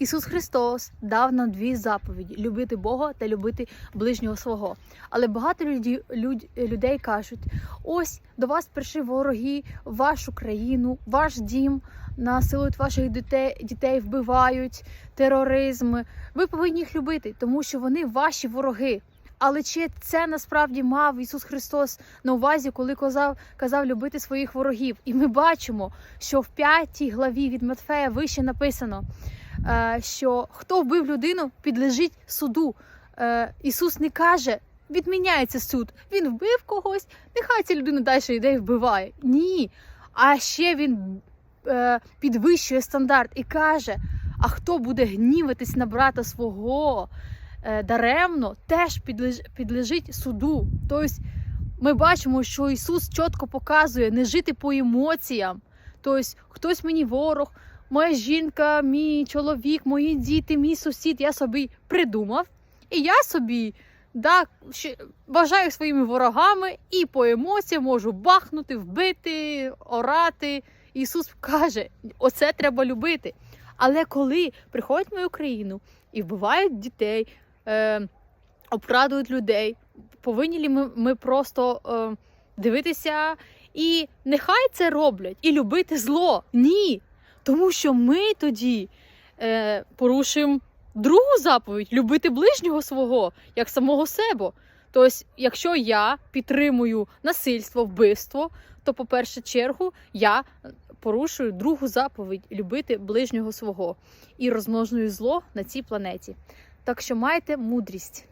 Ісус Христос дав нам дві заповіді: любити Бога та любити ближнього свого. Але багато люді, люд, людей кажуть: ось до вас прийшли вороги, вашу країну, ваш дім, насилують ваших дітей, дітей вбивають, тероризм. Ви повинні їх любити, тому що вони ваші вороги. Але чи це насправді мав Ісус Христос на увазі, коли казав, казав любити своїх ворогів? І ми бачимо, що в п'ятій главі від Матфея вище написано, що хто вбив людину, підлежить суду. Е, Ісус не каже, відміняється суд. Він вбив когось, нехай ця людина далі йде і вбиває. Ні. А ще він е, підвищує стандарт і каже: а хто буде гніватись на брата свого? е, даремно теж підлеж, підлежить суду. Тобто ми бачимо, що Ісус чітко показує не жити по емоціям. Тобто, хтось мені ворог, моя жінка, мій чоловік, мої діти, мій сусід, я собі придумав. І я собі да, ще вважаю своїми ворогами і по емоціям можу бахнути, вбити, орати. Ісус каже, оце треба любити. Але коли приходять в мою країну і вбивають дітей, е, обкрадують людей. Повинні ли ми, ми просто е, дивитися і нехай це роблять, і любити зло? Ні. Тому що ми тоді е, порушуємо другу заповідь любити ближнього свого, як самого себе. Тобто, якщо я підтримую насильство, вбивство, то, по першу чергу, я порушую другу заповідь любити ближнього свого і розмножую зло на цій планеті. Так що майте мудрість.